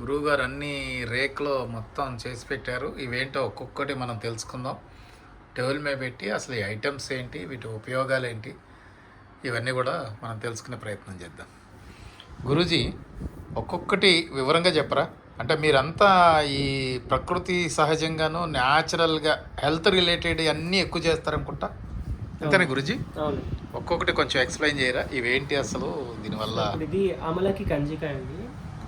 గురువుగారు అన్ని రేక్లో మొత్తం చేసి పెట్టారు. ఇవేంటో ఒక్కొక్కటి మనం తెలుసుకుందాం. టేబుల్ మీద పెట్టి అసలు ఈ ఐటమ్స్ ఏంటి వీటి ఉపయోగాలు ఏంటి ఇవన్నీ కూడా మనం తెలుసుకునే ప్రయత్నం చేద్దాం. గురూజీ ఒక్కొక్కటి వివరంగా చెప్పరా? అంటే మీరంతా ఈ ప్రకృతి సహజంగాను న్యాచురల్గా హెల్త్ రిలేటెడ్ అన్నీ ఎక్కువ చేస్తారనుకుంటా? అంతేనా గురూజీ? ఒక్కొక్కటి కొంచెం ఎక్స్ప్లెయిన్ చేయరా? ఇవేంటి అసలు దీనివల్ల? ఇది అమలకి కంజికాయ అండి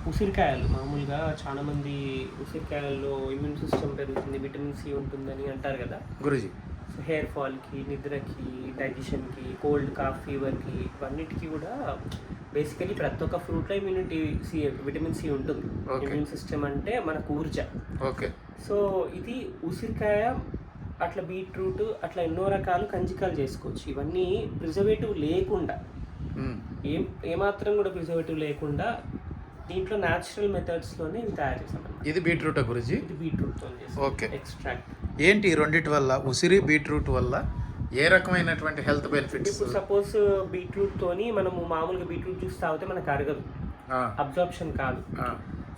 ఉసిరికాయలు. మామూలుగా చాలా మంది ఉసిరికాయల్లో ఇమ్యూన్ సిస్టమ్ పెరుగుతుంది విటమిన్ సి ఉంటుందని అంటారు కదా. గురూజీ. సో హెయిర్ ఫాల్కి నిద్రకి డైజెషన్కి కోల్డ్ కాఫ్ ఫీవర్కి ఇవన్నిటికీ కూడా బేసికలీ ప్రతి ఒక్క ఫ్రూట్లో ఇమ్యూనిటీ సి విటమిన్ సి ఉంటుంది. ఇమ్యూన్ సిస్టమ్ అంటే మనకు ఊర్జ. ఓకే సో ఇది ఉసిరికాయ అట్లా బీట్రూట్ అట్లా ఎన్నో రకాలు కంజికాలు చేసుకోవచ్చు. ఇవన్నీ ప్రిజర్వేటివ్ లేకుండా మ్మ్. ఏం ఏమాత్రం కూడా ప్రిజర్వేటివ్ లేకుండా దీంట్లో న్యాచురల్ మెథడ్స్లోనే ఇవి తయారు చేసాం ఇది బీట్రూట్ గురుజీ? ఇది బీట్రూట్తో Okay. ఎక్స్ట్రాక్ట్ ఏంటి ఈ రెండిటి వల్ల? ఉసిరి బీట్రూట్ వల్ల ఏ రకమైనటువంటి హెల్త్ బెనిఫిట్స్ ఇప్పుడు సపోజ్ బీట్రూట్ తోని మనము మామూలుగా బీట్రూట్ జ్యూస్ తాగితే మనకు అరగదు. అబ్జార్ప్షన్ కాదు.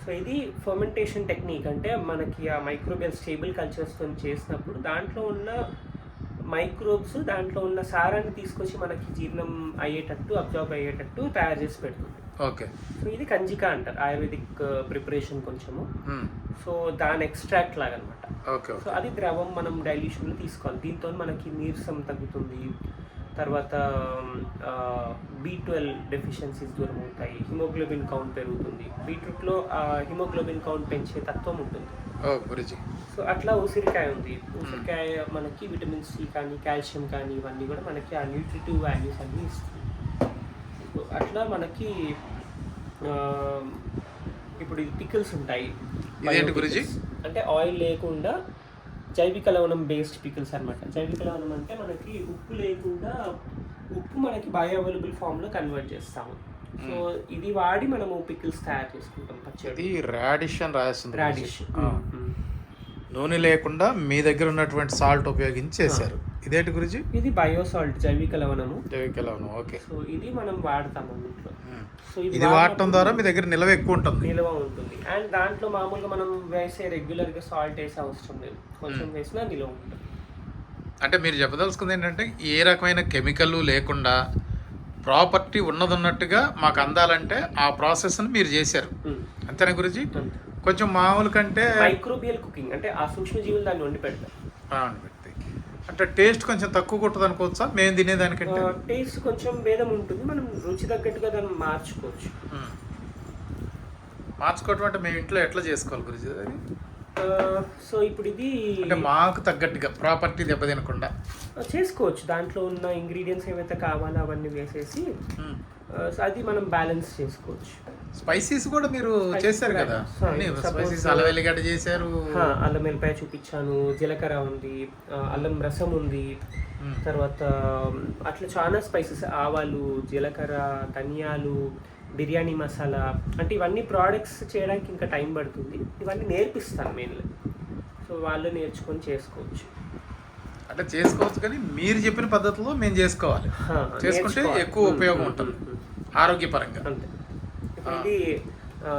సో ఇది ఫర్మెంటేషన్ టెక్నిక్ అంటే మనకి ఆ మైక్రోబియల్ స్టేబుల్ కల్చర్స్తో చేసినప్పుడు దాంట్లో ఉన్న మైక్రోబ్స్ దాంట్లో ఉన్న సారాన్ని తీసుకొచ్చి మనకి జీర్ణం అయ్యేటట్టు అబ్జార్బ్ అయ్యేటట్టు తయారు చేసి పెడుతుంది. ఓకే. సో ఇది కంజికా అంటారు ఆయుర్వేదిక్ ప్రిపరేషన్ కొంచెము. సో దాని ఎక్స్ట్రాక్ట్ లాగా అనమాట ఓకే. సో అది ద్రవం మనం డైల్యూషన్లో తీసుకోవాలి. దీంతో మనకి నీరసం తగ్గుతుంది. తర్వాత బీ ట్వెల్వ్ డెఫిషియన్సీస్ దూరం అవుతాయి. హిమోగ్లోబిన్ కౌంట్ పెరుగుతుంది. బీట్రూట్లో హిమోగ్లోబిన్ కౌంట్ పెంచే తత్వం ఉంటుంది. సో అట్లా ఉసిరికాయ ఉంది. ఉసిరికాయ మనకి విటమిన్ సి కానీ కాల్షియం కానీ ఇవన్నీ కూడా మనకి ఆ న్యూట్రిటివ్ వాల్యూస్ అన్నీ ఇస్తుంది. అట్లా మనకి ఇప్పుడు ఇది పికిల్స్ ఉంటాయి. అంటే ఆయిల్ లేకుండా జైవిక లవణం బేస్డ్ పికిల్స్ అన్నమాట. జైవిక లవణం అంటే మనకి ఉప్పు లేకుండా ఉప్పు మనకి బయో అవైలబుల్ ఫామ్లో కన్వర్ట్ చేస్తాము. సో ఇది వాడి మనము పికిల్స్ తయారు చేసుకుంటాం పచ్చడి. రాడిష్ అని రాస్తుంది రాడిష్ నూనె లేకుండా మీ దగ్గర ఉన్నటువంటి సాల్ట్ ఉపయోగించి చేశారు. ఇదేంటి గురుజీ? ఇది బయోసాల్ట్ జైవిక లవణము జైవిక లవణం ఓకే. సో ఇది మనం వాడతాము ఇంట్లో సో ఇది వాడటం ద్వారా మీ దగ్గర నిల్వ ఎక్కువ ఉంటుంది. నిల్వ ఉంటుంది. అండ్ దాంట్లో మామూలుగా మనం వేసే రెగ్యులర్గా సాల్ట్ వేసే అవసరం లేదు. కొంచెం వేసినా నిల్వ ఉంటుంది. అంటే మీరు చెప్పదలుచుకుంది ఏంటంటే ఏ రకమైన కెమికల్ లేకుండా ప్రాపర్టీ ఉన్నదన్నట్టుగా మాకు అందాలంటే ఆ ప్రాసెస్ని మీరు చేశారు. అంతేనా గురుజీ? కొంచెం మామూలు కంటే మైక్రోబియల్ కుకింగ్ అంటే ఆ సూక్ష్మజీవులు దాన్ని వండి పెడతారు అంటే టేస్ట్ కొంచెం తక్కువ కొట్టదు అనుకోవచ్చా? మేము తినేదానికంటే. టేస్ట్ కొంచెం భేదం ఉంటుంది. మనం రుచి తగ్గట్టుగా దాన్ని మార్చుకోవచ్చు. మార్చుకోవటం అంటే మేము ఇంట్లో ఎట్లా చేసుకోవాలి గురుజీ అది? సో ఇప్పుడు ఇది అంటే మాకు తగ్గట్టుగా ప్రాపర్టీ దెబ్బతినకుండా. చేసుకోవచ్చు. దాంట్లో ఉన్న ఇంగ్రీడియంట్స్ ఏవైతే కావాలో అవన్నీ వేసేసి అది మనం బ్యాలెన్స్ చేసుకోవచ్చు. స్పైసీస్ కూడా మీరు చేశారు కదా? స్పైసీస్ అల్లం వెల్లిగడ్డ చేశారు. అల్లం వెల్లిపాయ చూపించాను జీలకర్ర ఉంది అల్లం రసం ఉంది ఉమ్. తర్వాత ఉమ్, అట్లా చాలా స్పైసెస్ ఆవాలు జీలకర్ర ధనియాలు బిర్యానీ మసాలా అంటే ఇవన్నీ ప్రోడక్ట్స్ చేయడానికి ఇంకా టైం పడుతుంది. ఇవన్నీ నేర్పిస్తాను మెయిన్లీ సో వాళ్ళు నేర్చుకొని చేసుకోవచ్చు. అంటే చేసుకోవచ్చు కానీ మీరు చెప్పిన పద్ధతిలో మేము చేసుకోవాలి. చేసుకుంటే. ఎక్కువ ఉమ్, ఉపయోగం ఉమ్, ఉంటుంది. ఆరోగ్యపరంగా. అంతే. ఇప్పుడు ఇది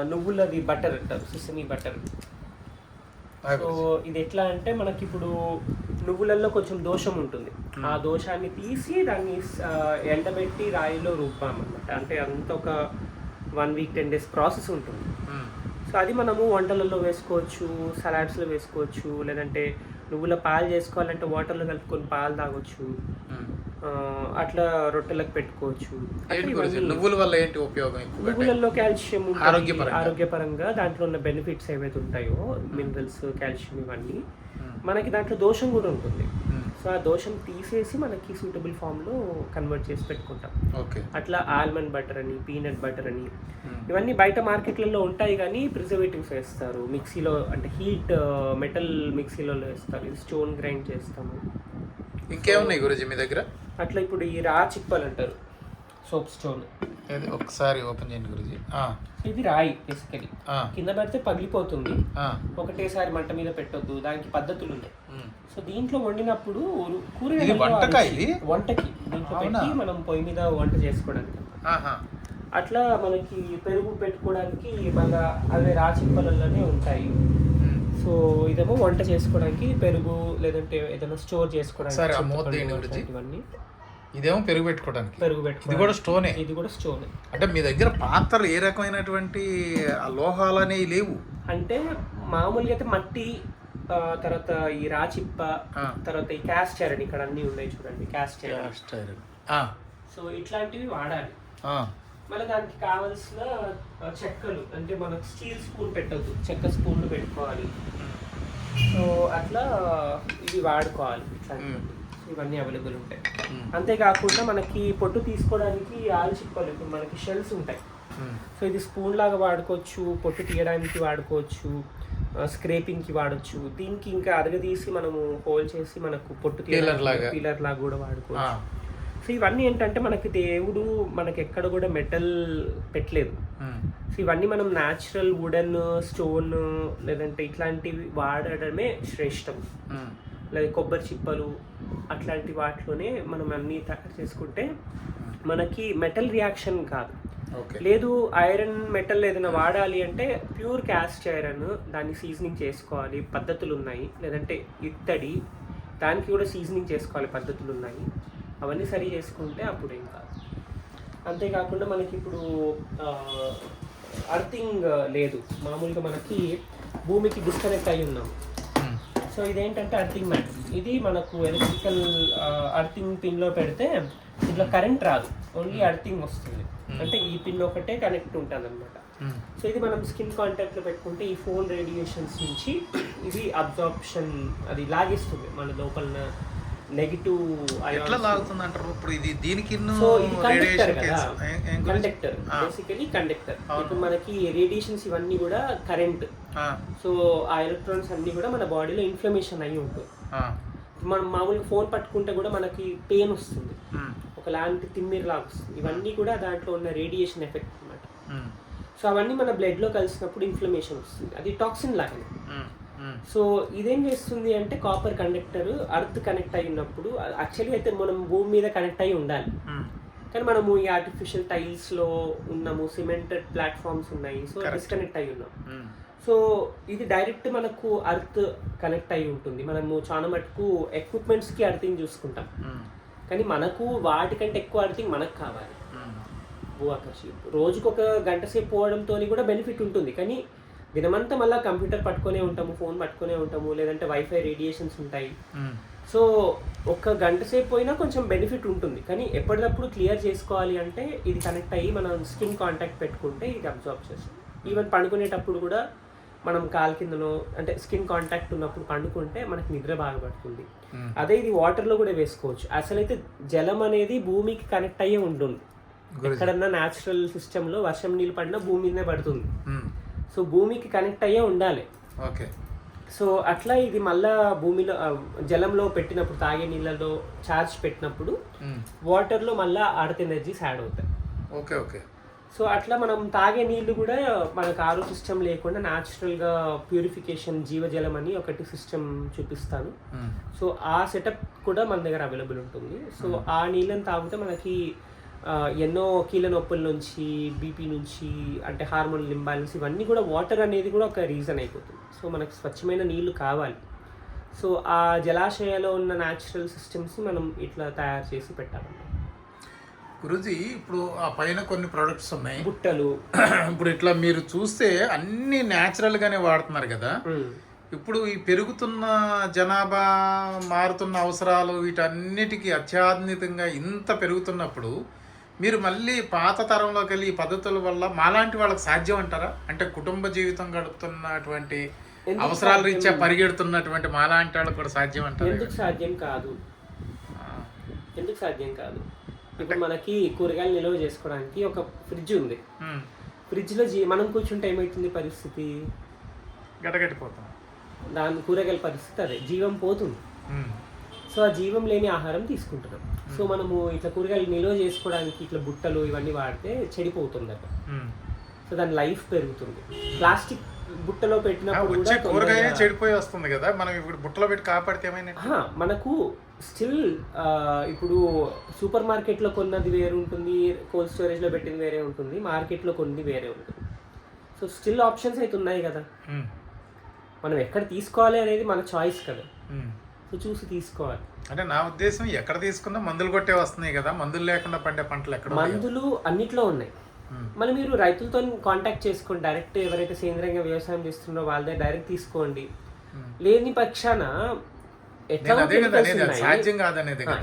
నువ్వులది బటర్ అంటారు సిసమి బటర్. సో ఇది ఎట్లా అంటే మనకి ఇప్పుడు నువ్వులలో కొంచెం దోషం ఉంటుంది. ఆ దోషాన్ని తీసి దాన్ని ఎండబెట్టి రాయిలో రూపామన్నమాట అంటే అంత ఒక one week ten days process ఉంటుంది. ఉమ్. సో అది మనము వంటలలో వేసుకోవచ్చు సలాడ్స్లో వేసుకోవచ్చు లేదంటే నువ్వుల పాలు చేసుకోవాలంటే వాటర్లో కలుపుకొని పాలు తాగొచ్చు. ఆ, అట్లా రొట్టెలకు పెట్టుకోవచ్చు నువ్వుల వల్ల ఏంటి ఉపయోగం? నువ్వులలో కాల్షియం. ఆరోగ్యపరంగా. దాంట్లో ఉన్న బెనిఫిట్స్ ఏవైతే ఉంటాయో మినరల్స్ కాల్షియం ఇవన్నీ ఉమ్. మనకి దాంట్లో దోషం కూడా ఉంటుంది ఉమ్. సో ఆ దోషం తీసేసి మనకి సూటబుల్ ఫామ్లో కన్వర్ట్ చేసి పెట్టుకుంటాం ఓకే అట్లా ఆల్మండ్ బటర్ అని పీనట్ బటర్ అని. ఇవన్నీ బయట మార్కెట్లలో ఉంటాయి కానీ ప్రిజర్వేటివ్స్ వేస్తారు మిక్సీలో అంటే హీట్ మెటల్ మిక్సీలో వేస్తారు ఇది స్టోన్ గ్రైండ్ చేస్తాము ఇంకేమున్నాయి గురుజీ మీ దగ్గర అట్లా ఇప్పుడు ఈ రా చిప్పలు అంటారు సోప్ స్టోన్ ఏది ఒకసారి ఓపెన్ చేయండి గురుజీ ఇది రాయి బేసికలీ కింద పడితే పగిలిపోతుంది. ఒకటేసారి మంట మీద పెట్టొద్దు దానికి పద్ధతులు ఉన్నాయి. సో దీంట్లో వండినప్పుడు రు- ఇది కూరగాయలలో వంటకా ఇది? దీంట్లో? పెట్టి మనం పొయ్యి మీద వంట చేసుకోవడానికి. అట్లా మనకి పెరుగు పెట్టుకోవడానికి మళ్ళా అవే రాచిప్పలలోనే ఉంటాయి. సో ఇదేమో వంట చేసుకోవడానికి పెరుగు లేదంటే ఏదైనా స్టోర్ చేసుకోవడానికి? అట్లాంటివన్నీ ఇదేమో పెరుగు పెట్టుకోవడానికి. పెరుగు ఇది పెట్టుకోవడానికి. కూడా స్టోనే. ఇది కూడా స్టోర్ అంటే మీ దగ్గర పాత్రలు ఏ రకమైనటువంటి లోహాలు అనేవి లేవు? అంటే మామూలుగా అయితే మట్టి తర్వాత ఈ రాచిప్ప. తర్వాత ఈ క్యాస్ట్ ఐరన్ ఇక్కడ అన్ని ఉన్నాయి చూడండి క్యాస్ట్ ఐరన్ సో ఇట్లాంటివి వాడాలి. మళ్ళీ దానికి కావాల్సిన చెక్కలు. అంటే మనకు స్టీల్ స్పూన్ పెట్టద్దు. చెక్క స్పూన్లు పెట్టుకోవాలి. సో అట్లా ఇవి వాడుకోవాలి. ఇవన్నీ అవైలబుల్ ఉంటాయి. అంతేకాకుండా మనకి పొట్టు తీసుకోవడానికి ఆలుచిప్పలు ఇప్పుడు మనకి షెల్స్ ఉంటాయి. సో ఇది స్పూన్ లాగా వాడుకోవచ్చు పొట్టు తీయడానికి వాడుకోవచ్చు స్క్రేపింగ్కి వాడచ్చు. దీనికి ఇంకా అరగదీసి మనము హోల్ చేసి మనకు పొట్టు లాగా. పీలర్ లాగా కూడా వాడుకోవచ్చు. సో ఇవన్నీ ఏంటంటే మనకి దేవుడు మనకి ఎక్కడ కూడా మెటల్ పెట్టలేదు. ఉమ్, సో ఇవన్నీ మనం న్యాచురల్ వుడెన్ స్టోన్ లేదంటే ఇట్లాంటివి వాడడమే శ్రేష్టం. ఉమ్, లేదా కొబ్బరి చిప్పలు అట్లాంటి వాటిలోనే మనం అన్నీ తయారు చేసుకుంటే మనకి మెటల్ రియాక్షన్ కాదు. ఓకే లేదు ఐరన్ మెటల్ ఏదైనా వాడాలి అంటే ప్యూర్ క్యాస్ట్ ఐరన్ దాన్ని సీజనింగ్ చేసుకోవాలి పద్ధతులు ఉన్నాయి లేదంటే ఇత్తడి దానికి కూడా సీజనింగ్ చేసుకోవాలి పద్ధతులు ఉన్నాయి అవన్నీ సరి చేసుకుంటే అప్పుడు కాదు అంతేకాకుండా మనకి ఇప్పుడు అర్థింగ్ లేదు. మామూలుగా మనకి భూమికి డిస్కనెక్ట్ అయి ఉన్నాం. సో ఇదేంటంటే అర్థింగ్ మ్యాట్ ఇది మనకు ఎలక్ట్రికల్ అర్థింగ్ పిన్లో పెడితే ఇట్లా కరెంట్ రాదు. ఓన్లీ అర్థింగ్ వస్తుంది. అంటే ఈ పిన్ ఒకటే కనెక్ట్ ఉంటుంది అనమాట సో ఇది మనం స్కిన్ కాంటాక్ట్లో పెట్టుకుంటే ఈ ఫోన్ రేడియేషన్స్ నుంచి ఇది అబ్జార్ప్షన్ అది లాగేస్తుంది మన లోపల నెగిటివ్ ఎట్లా లాగుతుంది అంటారు ఇప్పుడు ఇది దీనికి సో ఇది కండక్టర్ రేడియేషన్ కదా. కండక్టర్ బేసికలీ కండక్టర్ ఇప్పుడు మనకి రేడియేషన్స్ ఇవన్నీ కూడా కరెంట్ సో ఆ ఎలక్ట్రాన్స్ అన్ని కూడా మన బాడీలో ఇన్ఫ్లమేషన్ అయ్యి ఉంటుంది మనం మామూలుగా ఫోన్ పట్టుకుంటే కూడా మనకి పెయిన్ వస్తుంది. ఒకలాంటి తిమ్మిరి లాగా వస్తుంది. ఇవన్నీ కూడా దాంట్లో ఉన్న రేడియేషన్ ఎఫెక్ట్ అన్నమాట. సో అవన్నీ మన బ్లడ్లో కలిసినప్పుడు ఇన్ఫ్లమేషన్ వస్తుంది. అది టాక్సిన్ లాగానే. సో ఇదేం చేస్తుంది అంటే కాపర్ కండక్టర్ అర్త్ కనెక్ట్ అయి ఉన్నప్పుడు యాక్చువల్లీ అయితే మనం భూమి మీద కనెక్ట్ అయి ఉండాలి. కానీ మనము ఈ ఆర్టిఫిషియల్ టైల్స్లో ఉన్నాము సిమెంటెడ్ ప్లాట్ఫామ్స్ ఉన్నాయి సో. డిస్కనెక్ట్ అయి ఉన్నాం. సో ఇది డైరెక్ట్ మనకు అర్త్ కనెక్ట్ అయి ఉంటుంది. మనము చాలా మటుకు ఎక్విప్మెంట్స్కి అర్థింగ్ చూసుకుంటాం. కానీ మనకు వాటికంటే ఎక్కువ అర్థింగ్ మనకు కావాలి. భూ ఆకర్షి రోజుకు ఒక గంట సేపు పోవడంతో కూడా బెనిఫిట్ ఉంటుంది. కానీ దినమంతా మళ్ళీ కంప్యూటర్ పట్టుకొనే ఉంటాము ఫోన్ పట్టుకొనే ఉంటాము లేదంటే వైఫై రేడియేషన్స్ ఉంటాయి. సో ఒక గంట సేపు పోయినా కొంచెం బెనిఫిట్ ఉంటుంది. కానీ ఎప్పటికప్పుడు క్లియర్ చేసుకోవాలి అంటే ఇది కనెక్ట్ అయ్యి మనం స్కిన్ కాంటాక్ట్ పెట్టుకుంటే ఇది అబ్జర్వ్ చేస్తుంది. ఈవెన్ పండుకునేటప్పుడు కూడా మనం కాలు కిందనో అంటే స్కిన్ కాంటాక్ట్ ఉన్నప్పుడు పండుకుంటే మనకి నిద్ర బాగా పడుతుంది. అదే ఇది వాటర్లో కూడా వేసుకోవచ్చు. అసలైతే జలం అనేది భూమికి కనెక్ట్ అయ్యే ఉంటుంది. ఎక్కడన్నా న్యాచురల్ సిస్టంలో వర్షం నీళ్ళు పడినా భూమి మీదనే పడుతుంది. సో భూమికి కనెక్ట్ అయ్యే ఉండాలి. ఓకే. సో అట్లా ఇది మళ్ళా భూమిలో జలంలో పెట్టినప్పుడు తాగే నీళ్ళలో ఛార్జ్ పెట్టినప్పుడు వాటర్లో మళ్ళా అర్త్ ఎనర్జీస్ యాడ్ అవుతాయి. Okay okay. సో అట్లా మనం తాగే నీళ్ళు కూడా మనకు ఆరో సిస్టమ్ లేకుండా న్యాచురల్గా ప్యూరిఫికేషన్ జీవజలం అని ఒకటి సిస్టమ్ చూపిస్తాను. సో ఆ సెటప్ కూడా మన దగ్గర అవైలబుల్ ఉంటుంది. సో ఆ నీళ్ళని తాగితే మనకి ఎన్నో కీళ్ళ నొప్పుల నుంచి బీపీ నుంచి అంటే హార్మోన్ ఇంబ్యాలెన్స్ ఇవన్నీ కూడా వాటర్ అనేది కూడా ఒక రీజన్ అయిపోతుంది. సో మనకి స్వచ్ఛమైన నీళ్ళు కావాలి. సో ఆ జలాశయాల్లో ఉన్న న్యాచురల్ సిస్టమ్స్ మనం ఇట్లా తయారు చేసి పెట్టాలన్నమాట గురుజీ ఇప్పుడు ఆ పైన కొన్ని ప్రొడక్ట్స్ ఉన్నాయి. బుట్టలు. ఇప్పుడు ఇట్లా మీరు చూస్తే అన్ని natural గానే వాడుతున్నారు కదా. ఇప్పుడు ఈ పెరుగుతున్న జనాభా మారుతున్న అవసరాలు వీటన్నిటికీ అత్యాధునికంగా ఇంత పెరుగుతున్నప్పుడు మీరు మళ్ళీ పాత తరంలోకి వెళ్ళి ఈ పద్ధతుల వల్ల మాలాంటి వాళ్ళకి సాధ్యం అంటారా? అంటే కుటుంబ జీవితం గడుపుతున్నటువంటి అవసరాల? రీత్యా పరిగెడుతున్నటువంటి మాలాంటి వాళ్ళకి కూడా సాధ్యం అంటారా ఎందుకు సాధ్యం కాదు? ఎందుకు సాధ్యం కాదు? ఇప్పుడు మనకి కూరగాయలు నిల్వ చేసుకోవడానికి ఒక ఫ్రిడ్జ్ ఉంది. ఫ్రిడ్జ్లో జీ మనం కూర్చుంటే ఏమవుతుంది పరిస్థితి? గడగడిపోతాం. దాని కూరగాయల పరిస్థితి అదే. జీవం పోతుంది. సో ఆ జీవం లేని ఆహారం తీసుకుంటున్నాం. సో మనము ఇట్లా కూరగాయలు నిల్వ చేసుకోవడానికి ఇట్లా బుట్టలు ఇవన్నీ వాడితే చెడిపోతుంది అక్కడ ఉమ్. సో దాని లైఫ్ పెరుగుతుంది. ప్లాస్టిక్ బుట్టలో పెట్టినప్పుడు కూడా కూరగాయ చెడిపోయి వస్తుంది కదా మనం ఇప్పుడు బుట్టలో పెట్టి కాపాడితే ఏమైనా మనకు స్టిల్ ఇప్పుడు సూపర్ మార్కెట్లో కొన్నది వేరే ఉంటుంది కోల్డ్ స్టోరేజ్లో పెట్టింది వేరే ఉంటుంది మార్కెట్లో కొన్నది వేరే ఉంటుంది. సో స్టిల్ ఆప్షన్స్ అయితే ఉన్నాయి కదా. మనం ఎక్కడ తీసుకోవాలి అనేది మన చాయిస్ కదా. చూసి తీసుకోవాలి. అంటే నా ఉద్దేశం ఎక్కడ తీసుకున్నా మందులు కొట్టే వస్తున్నాయి కదా మందులు లేకుండా పండే పంటలు ఎక్కడ. మందులు అన్నిట్లో ఉన్నాయి. మళ్ళీ మీరు రైతులతో కాంటాక్ట్ చేసుకోండి. డైరెక్ట్ ఎవరైతే సేంద్రీయంగా వ్యవసాయం చేస్తున్నారో వాళ్ళ దగ్గర డైరెక్ట్ తీసుకోండి. లేని పక్షాన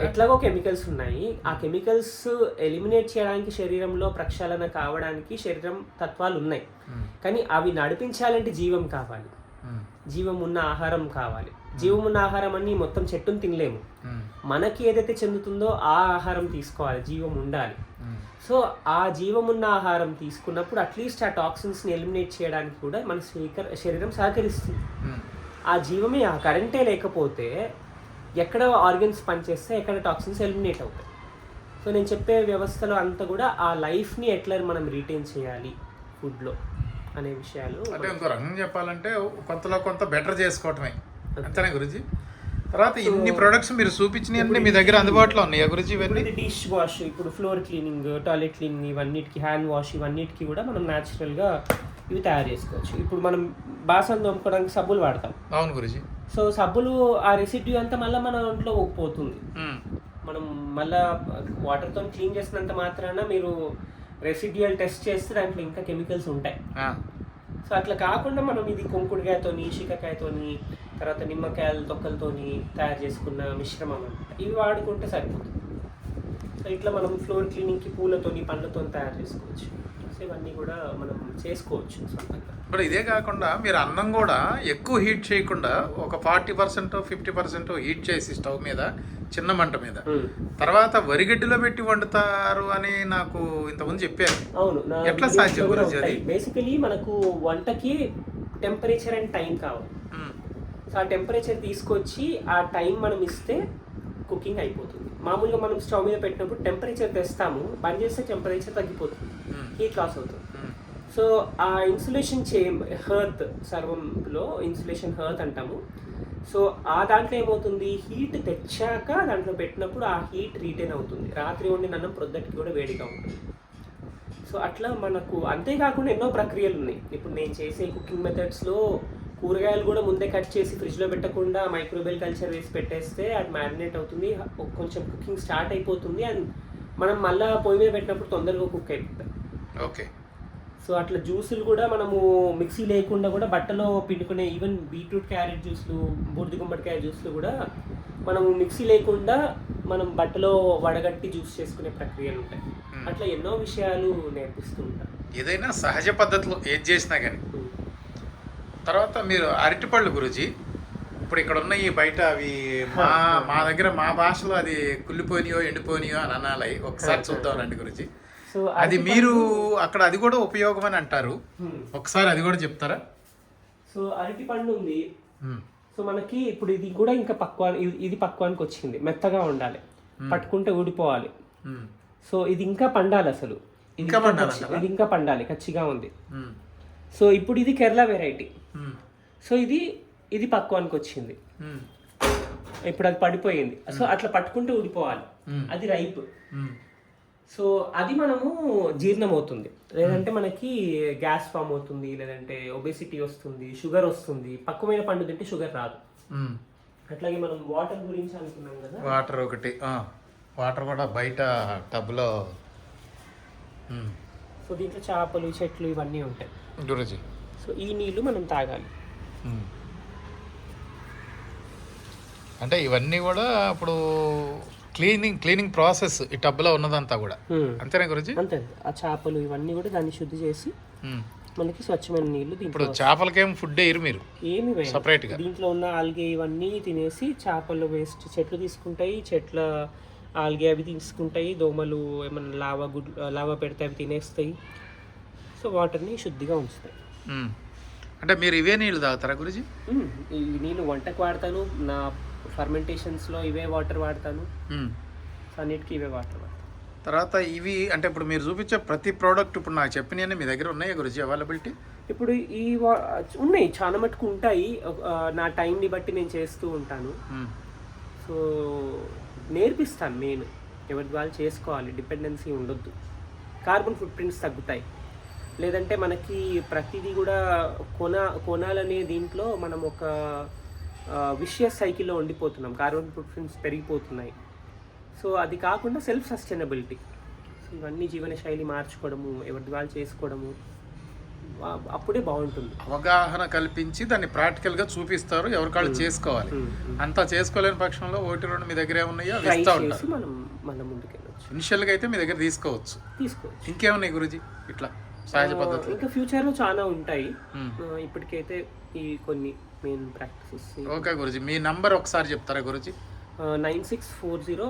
ఎట్లాగో కెమికల్స్ ఉన్నాయి. ఆ కెమికల్స్ ఎలిమినేట్ చేయడానికి శరీరంలో ప్రక్షాళన కావడానికి శరీరం తత్వాలు ఉన్నాయి. కానీ అవి నడిపించాలంటే జీవం కావాలి. జీవం ఉన్న ఆహారం కావాలి. జీవం ఉన్న ఆహారం అని మొత్తం చెట్టును తినలేము. మనకి ఏదైతే చెందుతుందో ఆ ఆహారం తీసుకోవాలి జీవం ఉండాలి. సో ఆ జీవం ఉన్న ఆహారం తీసుకున్నప్పుడు అట్లీస్ట్ ఆ టాక్సిన్స్ని ఎలిమినేట్ చేయడానికి కూడా మన స్వీకర్ శరీరం సహకరిస్తుంది. ఆ జీవమే ఆ కరెంటే లేకపోతే ఎక్కడ ఆర్గన్స్ పనిచేస్తే ఎక్కడ టాక్సిన్స్ ఎలిమినేట్ అవుతాయి. సో నేను చెప్పే వ్యవస్థలో అంతా కూడా ఆ లైఫ్ని ఎట్లా మనం రీటైన్ చేయాలి ఫుడ్లో అనే విషయాలు అంటే ఇంకో రకంగా చెప్పాలంటే కొంతలో కొంత బెటర్ చేసుకోవటమే. అంతేనా గురుజీ? తర్వాత ఇన్ని ప్రొడక్ట్స్ మీరు చూపించినవన్నీ మీ దగ్గర అందుబాటులో ఉన్నాయా గురుజీ ఇవన్నీ? డిష్ వాష్ ఇప్పుడు ఫ్లోర్ క్లీనింగ్ టాయిలెట్ క్లీనింగ్ ఇవన్నిటికి హ్యాండ్ వాష్ ఇవన్నిటికి కూడా మనం న్యాచురల్గా ఇవి తయారు చేసుకోవచ్చు. ఇప్పుడు మనం బాసన్ తోముకోవడానికి సబ్బులు వాడతాం. అవును గురుజీ. సో సబ్బులు ఆ రెసిడ్యూ అంతా మళ్ళీ మన ఒంట్లో పోతుంది మనం మళ్ళా వాటర్తో క్లీన్ చేసినంత మాత్రాన మీరు రెసిడ్యువల్ టెస్ట్ చేస్తే దాంట్లో ఇంకా కెమికల్స్ ఉంటాయి. సో అట్లా కాకుండా మనం ఇది కుంకుడుకాయతోని శీకాకాయతోని తర్వాత నిమ్మకాయల తొక్కలతోని తయారు చేసుకున్న మిశ్రమం అన్నమాట. ఇవి వాడుకుంటే సరిపోతుంది. ఇట్లా మనం ఫ్లోర్ క్లీనింగ్కి పూలతోని పండ్లతో తయారు చేసుకోవచ్చు. సో ఇవన్నీ కూడా మనం చేసుకోవచ్చు సొంతంగా. ఇప్పుడు ఇదే కాకుండా మీరు అన్నం కూడా ఎక్కువ హీట్ చేయకుండా ఒక forty percent fifty percent heat చేసి స్టవ్ మీద చిన్న మంట మీద. తర్వాత వరిగడ్డిలో పెట్టి వండుతారు అని నాకు ఇంతకుముందు చెప్పారు. అవును ఎట్లా సాధ్యం. బేసికలీ మనకు వంటకి టెంపరేచర్ అండ్ టైం కావాలి. సో ఆ టెంపరేచర్ తీసుకొచ్చి ఆ టైం మనం ఇస్తే కుకింగ్ అయిపోతుంది. మామూలుగా మనం స్టవ్ మీద పెట్టినప్పుడు టెంపరేచర్ తెస్తాము బంద్ చేస్తే టెంపరేచర్ తగ్గిపోతుంది. హీట్ లాస్ అవుతుంది. సో ఆ ఇన్సులేషన్ చే హర్త్ సర్వంలో ఇన్సులేషన్ హర్త్ అంటాము. సో ఆ దాంట్లో ఏమవుతుంది? హీట్ తెచ్చాక దాంట్లో పెట్టినప్పుడు ఆ హీట్ రీటైన్ అవుతుంది. రాత్రి వండిన అన్నం ప్రొద్దటికి కూడా వేడిగా ఉంటుంది. సో అట్లా మనకు అంతేకాకుండా ఎన్నో ప్రక్రియలు ఉన్నాయి. ఇప్పుడు నేను చేసే కుకింగ్ మెథడ్స్లో కూరగాయలు కూడా ముందే కట్ చేసి ఫ్రిడ్జ్లో పెట్టకుండా మైక్రోబెల్ కల్చర్ వేసి పెట్టేస్తే అది మ్యారినేట్ అవుతుంది. కొంచెం కుకింగ్ స్టార్ట్ అయిపోతుంది అండ్ మనం మళ్ళీ పొయ్యి మీద పెట్టినప్పుడు తొందరగా కుక్ అయిపోతుంది ఓకే. సో అట్లా జ్యూసులు కూడా మనము మిక్సీ లేకుండా కూడా బట్టలో పిండుకునే ఈవెన్ బీట్రూట్ క్యారెట్ జ్యూస్లు బూడిద గుమ్మడికాయ జ్యూస్లు కూడా మనము మిక్సీ లేకుండా మనం బట్టలో వడగట్టి జ్యూస్ చేసుకునే ప్రక్రియలు ఉంటాయి. Hmm. అట్లా ఎన్నో విషయాలు నేర్పిస్తూ ఉంటారు ఏదైనా సహజ పద్ధతిలో ఏది చేసినా కానీ తర్వాత మీరు అరటిపళ్ళు గురుజీ ఇప్పుడు ఇక్కడ ఉన్న ఈ బయట అవి మా మా దగ్గర మా భాషలో అది కుళ్ళిపోయినాయో ఎండిపోయినాయో అని అనాలి. ఒకసారి చూద్దాం రండి గురుజీ. సో అది మీరు అక్కడ అది కూడా ఉపయోగం అని అంటారు. ఒకసారి అది కూడా చెప్తారా? సో అరటి పండు ఉంది సో మనకి ఇప్పుడు ఇది కూడా ఇంకా పక్వా ఇది- పక్వానికి వచ్చింది. మెత్తగా ఉండాలి. పట్టుకుంటే ఊడిపోవాలి. సో ఇది ఇంకా పండాలి అసలు. ఇది ఇంకా పండాలి ఇది ఇంకా పండాలి. కచ్చిగా ఉంది. సో ఇప్పుడు ఇది కేరళ వెరైటీ సో ఇది ఇది పక్వానికి వచ్చింది. ఉమ్, ఇప్పుడు అది పడిపోయింది. సో అట్లా పట్టుకుంటే ఊడిపోవాలి. అది రైప్ సో అది మనము జీర్ణం అవుతుంది లేదంటే మనకి గ్యాస్ ఫామ్ అవుతుంది లేదంటే ఒబేసిటీ వస్తుంది షుగర్ వస్తుంది. పక్వమైన పండు తింటే షుగర్ రాదు. అట్లాగే మనం వాటర్ గురించి అనుకున్నాం కదా. వాటర్ ఒకటి వాటర్ కూడా బయట టబ్లో సో దీంట్లో చేపలు చెట్లు ఇవన్నీ ఉంటాయి. గురుజీ. సో ఈ నీళ్ళు మనం తాగాలి. అంటే ఇవన్నీ కూడా ఇప్పుడు క్లీనింగ్ క్లీనింగ్ ప్రాసెస్ ఈ టబ్లో ఉన్నదంతా కూడా. అంతేనా గురుజీ అంతే ఆ చేపలు ఇవన్నీ కూడా దాన్ని శుద్ధి చేసి. మనకి స్వచ్ఛమైన నీళ్ళు ఇప్పుడు చేపలకేం ఫుడ్ వేయరు మీరు ఏమి వేయరు. సపరేట్గా దీంట్లో ఉన్న ఆల్గే ఇవన్నీ తినేసి చేపలు వేస్ట్ చెట్లు తీసుకుంటాయి చెట్ల ఆల్గే అవి తీసుకుంటాయి దోమలు ఏమన్నా లావా గుడ్ లావా పెడితే అవి తినేస్తాయి సో వాటర్ని శుద్ధిగా ఉంచుతాయి. అంటే మీరు ఇవే నీళ్ళు తాగుతారా గురుజీ? మ్మ్. ఈ నీళ్ళు వంటకు వాడతాను నా ఫర్మెంటేషన్స్లో ఇవే వాటర్ వాడతాను. అన్నిటికీ ఇవే వాటర్ వాడతాను. తర్వాత ఇవి అంటే ఇప్పుడు మీరు చూపించే ప్రతి ప్రోడక్ట్ ఇప్పుడు నాకు చెప్పినవన్నీ మీ దగ్గర ఉన్నాయా గురుజీ అవైలబిలిటీ? ఇప్పుడు ఈ ఉన్నాయి చాలా మటుకు ఉంటాయి. నా టైంని బట్టి నేను చేస్తూ ఉంటాను. సో సో నేర్పిస్తాను మెయిన్. ఎవరి వాళ్ళు చేసుకోవాలి డిపెండెన్సీ ఉండొద్దు. కార్బన్ ఫుట్ ప్రింట్స్ తగ్గుతాయి. లేదంటే మనకి ప్రతిదీ కూడా కొన కొనాలనే దీంట్లో మనం ఒక విషయస్ సైకిల్లో ఉండిపోతున్నాం కార్బన్ ఫుట్ ప్రింట్స్ పెరిగిపోతున్నాయి. సో అది కాకుండా సెల్ఫ్ సస్టైనబిలిటీ సో ఇవన్నీ జీవన శైలి మార్చుకోవడము ఎవరిది వాళ్ళు చేసుకోవడము అప్పుడే బాగుంటుంది. అవగాహన కల్పించి దాన్ని ప్రాక్టికల్గా చూపిస్తారు. ఎవరికాళ్ళు చేసుకోవాలి. అంతా చేసుకోలేని పక్షంలో ఒకటి రెండు మీ దగ్గర ఇస్తూ ఉంటారు. మనం మనం ముందుకెళ్ళచ్చు. ఇనిషియల్గా అయితే మీ దగ్గర తీసుకోవచ్చు. తీసుకోవచ్చు. ఇంకేమున్నాయి గురుజీ? ఇట్లా. సహజ ఆ, పద్ధతులు. ఇంకా ఫ్యూచర్లో చాలా ఉంటాయి. ఇప్పటికైతే ఈ కొన్ని మెయిన్ ప్రాక్టీసెస్ ఓకే గురుజీ మీ నంబర్ ఒకసారి చెప్తారా Guruji? Nine six four zero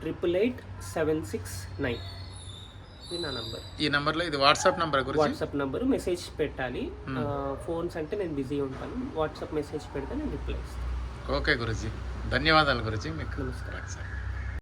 triple eight seven six nine ఇది నా నంబర్ ఈ నంబర్లో ఇది WhatsApp number WhatsApp number message పెట్టాలి. ఫోన్స్ అంటే నేను బిజీ ఉంటాను. వాట్సాప్ మెసేజ్ పెడితే నేను రిప్లై ఇస్తాను ఓకే గురుజీ. ధన్యవాదాలు గురుజీ మీకు నమస్కారం. సరే